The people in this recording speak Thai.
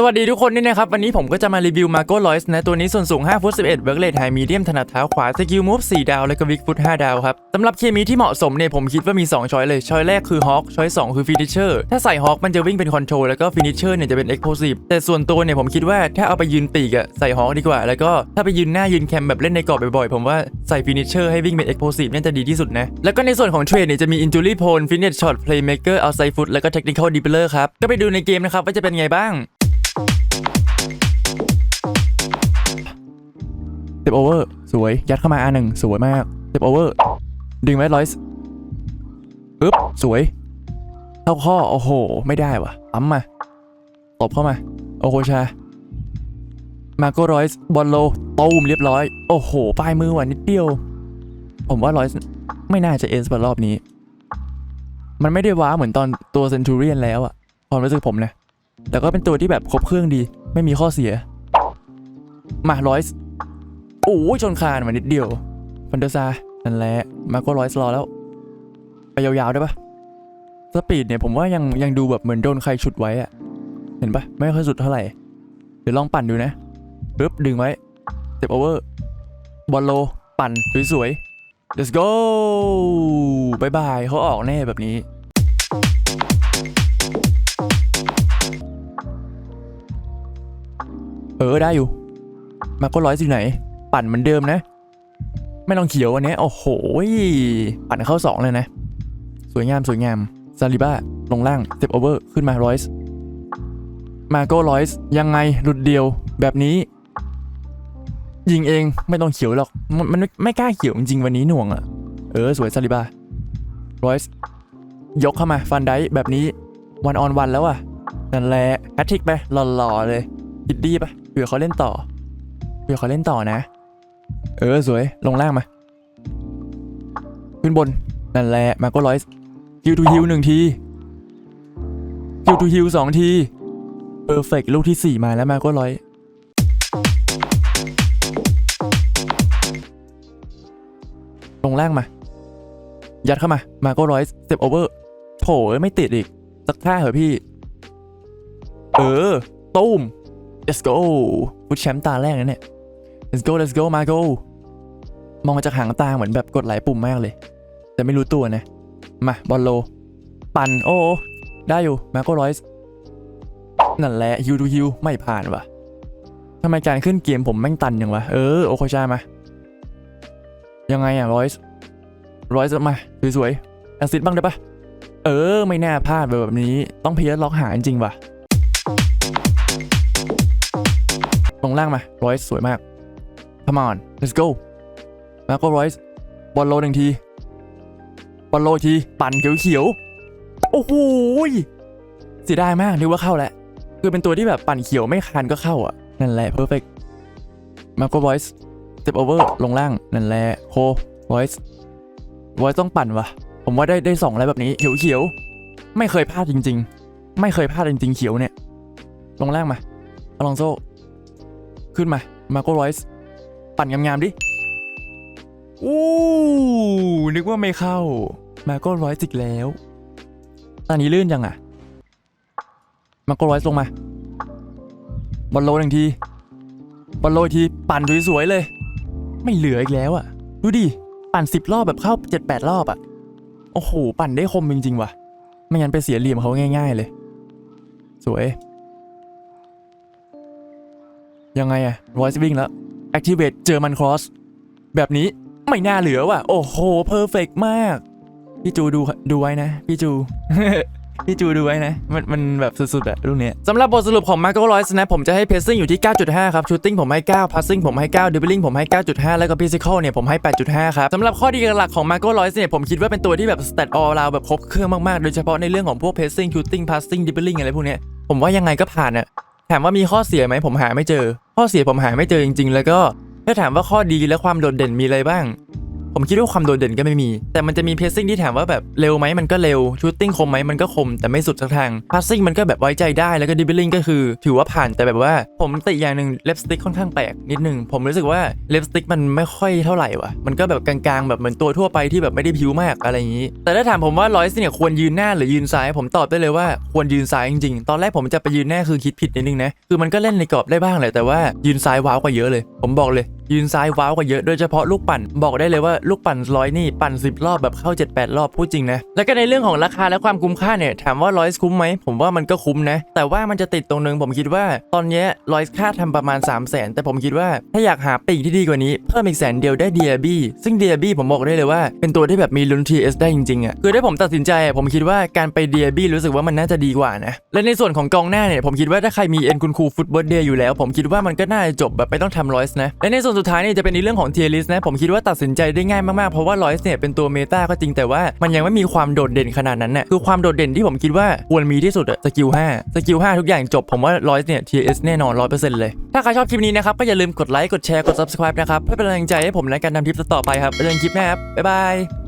สวัสดีทุกคนด้วยนะครับ วันนี้ผมก็จะมารีวิวมาโก้ลอยส์นะตัวนี้ส่วนสูง5ฟุต11เวิร์กเลทไฮมีเดียมถนัดเท้าขวาสกิลมูฟ4ดาว แล้วก็วิกฟุต5ดาวครับสำหรับเคมีที่เหมาะสมเนี่ยผมคิดว่ามี 2 ช้อยเลยช้อยแรกคือฮอคช้อย2คือฟินิชเชอร์ถ้าใส่ฮอคมันจะวิ่งเป็นคอนโทรลแล้วก็ฟินิชเชอร์เนี่ยจะเป็นเอ็กโพซีฟแต่ส่วนตัวเนี่ยผมคิดว่าถ้าเอาไปยืนปีกอะใส่ฮอคดีกว่า แล้วก็ถ้าไปยืนหน้ายืนแคมแบบเล่นในกรอบบ่อยๆผมว่าใส่ฟินิชเชอร์ให้วิ่งเป็นเอ็กโพซีฟน่าจะดีที่สุดนะแล้วก็ในส่วนของเทรดเนี่ยจะมีอินจูรี่โพลฟินสช็อตเพลย์เมเกอร์เอาไซฟุตแล้วก็เทคนิคอลดิปเลอร์ครับก็ไปดูในเกมนะครับว่าจะเป็นไงบ้าง เต็โอเวอร์สวย ยัดเข้ามาอันหนึ่งสวยมากเต็โอเวอร์ดึงไว้ร้อยปึ๊บสวยเข้าข้อ โอ้โห ไม่ได้วะปั๊มมาตบเข้ามา โอ้โหชา มาโกรอยส์บอลโลตูมเรียบร้อย โอ้โหปลายมือว่ะนิดเดียว ผมว่ารอยส์ไม่น่าจะเอ็นสบอลรอบนี้ มันไม่ได้ว้าเหมือนตอนตัวเซนทูเรียนแล้วอะความรู้สึกผมนะ แต่ก็เป็นตัวที่แบบครบเครื่องดี ไม่มีข้อเสีย มาร้อยส์ โอ้ยชนคานมานิดเดียวฟันเดอร์ซานั่นแหละมาก็ร้อยสลอแล้ว ไปยาวๆได้ปะสปีดเนี่ยผมว่ายังยังดูแบบเหมือนโดนใครฉุดไว้อะเห็นปะไม่ค่อยสุดเท่าไหร่ เดี๋ยวลองปั่นดูนะปึ๊บดึงไว้เต็ปโอเวอร์บอลโล ปั่นสวยๆ let's go บายบายเขาออกแน่แบบนี้เออได้อยู่ มาก็ร้อยสิไหน ปั่นเหมือนเดิมนะ ไม่ลองเขียววันนี้โอ้โหปั่นเข้าสองเลยนะ สวยงามสวยงามซาลิบ้าลงล่างเ e ปโอเวอร์ขึ้นมาร้อยส์มาโก้ร้อยส์ยังไงหลุดเดียวแบบนี้ ยิงเองไม่ต้องเขียวหรอกมันมันไม่ไม่กล้าเขียวจริงวันนี้หน่วงอะ่ะเออสวยซาลิบ้าร้อยส์ยกเข้ามาฟันไดแบบนี้วันออนวันแล้วอะนั่นแหละแฮตทริกไปหล่อๆเลยดิดดี้ปะเผื่อเขาเล่นต่อเดี๋ยวเขาเล่นต่อนะ เออสวย ลงล่างมา ขึ้นบน นั่นแหละ มาก็ร้อยฮิวทูฮิวหนึ่งทีฮิวทูฮิวสองทีเพอร์เฟกลูกที่สี่มาแล้วมาก็ร้อยลงล่างมา ยัดเข้ามา มาก็ร้อยสเต็ปโอเวอร์โถไม่ติดอีก สักท่าเหรอพี่ เออ ตุ้ม let's go ฟุตแชมป์ตาแรกนะเนี่ย let's go let's go มา go มองมาจากหางตาเหมือนแบบกดหลายปุ่มมากเลย แต่ไม่รู้ตัวนะ มา บอลโล ปั่น โอ้โอ้ได้อยู่ มาโกร้อยนั่นแหละฮิวดูฮิวไม่ผ่านวะทำไมการขึ้นเกมผมแม่งตันอย่างวะ เออ โอโคชามา ยังไงอะร้อยร้อยมา สวยๆแอสซิดบ้างได้ปะเออ ไม่น่าพลาดแบบนี้ ต้องเพียร์ล็อกหาจริงว่ะลงล่างมาร้อยสวยมาก come on let's go มาก็ร้อยบอลโลหนึ่งที บอลโลที ปั่นเขียวๆ โอ้โหเสียดายมากนึกว่าเข้าแล้ว คือเป็นตัวที่แบบปั่นเขียวไม่คันก็เข้าอะ นั่นแหละ perfect มาก็ voice step over ลงล่าง นั่นแหละโค voice voice ต้องปั่นวะผมว่าได้ได้สองแล้วแบบนี้เขียวเขียวๆ ไม่เคยพลาดจริง ๆ ไม่เคยพลาดจริงๆเขียวเนี่ย ลงล่างมาอลองโซขึ้นมามาโกรอย ปั่นงามๆดิอู้นึกว่าไม่เข้า มาก้ร้อยจิกแล้วตอนนี้ลื่นยังอะ มาก้ร้อยลงมา บอลโลหนึ่งที บอลโลทีปั่นสวยๆเลย ไม่เหลืออีกแล้วอะ ดูดิ ปั่นสิบรอบแบบเข้าเจ็ดแปดรอบอะ โอ้โห ปั่นได้คมจริงๆว่ะ ไม่งั้นไปเสียเหลี่ยมเขาง่าย ๆ เลย สวย ยังไงอะ voice วิ่งแล้ว activate เจอมัน cross แบบนี้ไม่น่าเหลือว่ะ โอ้โห perfect มาก พี่จูดูดูไว้นะ พี่จูพี่จูดูไว้นะ มันมันแบบสุดๆอะลูกเนี้ยสำหรับบทสรุปของ Marco Royce นะ ผมจะให้ pacing อยู่ที่ 9.5 ครับ shooting ผมให้ 9 passing ผมให้ 9 dribbling ผมให้ 9.5 แล้วก็ physical เนี่ย ผมให้ 8.5 ครับ สำหรับข้อดีหลักๆของ Marco Royce เนี่ย ผมคิดว่าเป็นตัวที่แบบ stat all round แบบครบเครื่องมากๆ โดยเฉพาะในเรื่องของพวก pacing shooting passing dribbling อะไรพวกเนี้ย ผมว่ายังไงก็ผ่านอะถามว่ามีข้อเสียไหมผมหาไม่เจอ ข้อเสียผมหาไม่เจอจริง ๆ แล้วก็ถ้าถามว่าข้อดีและความโดดเด่นมีอะไรบ้าง ผมคิดว่าความโดดเด่นก็ไม่มี แต่มันจะมีเพสซิ่งที่ถามว่าแบบเร็วไหมมันก็เร็วชูตติ้งคมไหมมันก็คมแต่ไม่สุดสักทางพาสซิ่งมันก็แบบไว้ใจได้แล้วก็ดิบลิงก็คือ ถือว่าผ่านแต่แบบว่าผมติอย่างหนึ่งเล็บสติกค่อนข้างแปลกนิดนึงผมรู้สึกว่าเล็บสติกมันไม่ค่อยเท่าไหร่ว่ะมันก็แบบกลางๆแบบเหมือนตัวทั่วไปที่แบบไม่ได้ผิวมากอะไรอย่างนี้ แต่ถ้าถามผมว่าร้อยเนี่ยควรยืนหน้าหรือยืนซ้าย ผมตอบได้เลยว่าควรยืนซ้ายจริงๆ ตอนแรกผมจะไปยืนหน้าคือคิดผิดนิดนึงนะคือมันก็เล่นในกรอบได้บ้างแหละแต่ว่ายืนซ้ายว้าวกว่าเยอะเลย ผมบอกเลย ยืนซ้ายว้าวกว่าเยอะโดยเฉพาะลูกปั่น บอกได้เลยว่าลูกปั่นร้อยนี่ปั่น 10 รอบแบบเข้า 7-8 รอบพูดจริงนะ แล้วก็ในเรื่องของราคาและความคุ้มค่าเนี่ยถามว่าร้อยคุ้มไหมผมว่ามันก็คุ้มนะ แต่ว่ามันจะติดตรงนึงผมคิดว่า ตอนนี้ร้อยค่าทำประมาณ 3 0 0 0 0นแต่ผมคิดว่าถ้าอยากหาปีกที่ดีกว่านี้เพิ่มอีกแสนเดียวได้เดียบี้ซึ่งเดียบี้ผมบอกได้เลยว่า เป็นตัวที่แบบมีลุ้น TS ได้จริงๆอะคือถ้าผมตัดสินใจผมคิดว่าการไปเดียบี้รู้สึกว่ามันน่าจะดีกว่านะและในส่วนของกองหน้าเนี่ยผมคิดว่าถ้าใครมีเอ็นคุณครูฟุตบอลเดย์อยู่แล้ว ผมคิดว่ามันก็น่าจะจบแบบไม่ต้องทำร้อยส์นะและในส่วนสุดท้ายเนี่ยจะเป็นในเรื่องของเทียริสนะ ผมคิดว่าตัดสินใจได้ง่ายมากๆ เพราะว่าลอยส์เนี่ยเป็นตัวเมตาก็จริงแต่ว่ามันยังไม่มีความโดดเด่นขนาดนั้นน่ะคือความโดดเด่นที่ผมคิดว่าควรมีที่สุดอะสกิล5สกิล5ทุกอย่างจบผมว่าลอยส์เนี่ย TS แน่นอน 100%เลย ถ้าใครชอบคลิปนี้นะครับ ก็อย่าลืมกดไลค์กดแชร์กด subscribe นะครับเพื่อเป็นกำลังใจให้ผมในการทำคลิปต่อไปครับไปเจอกันคลิปหน้าครับบ๊ายบาย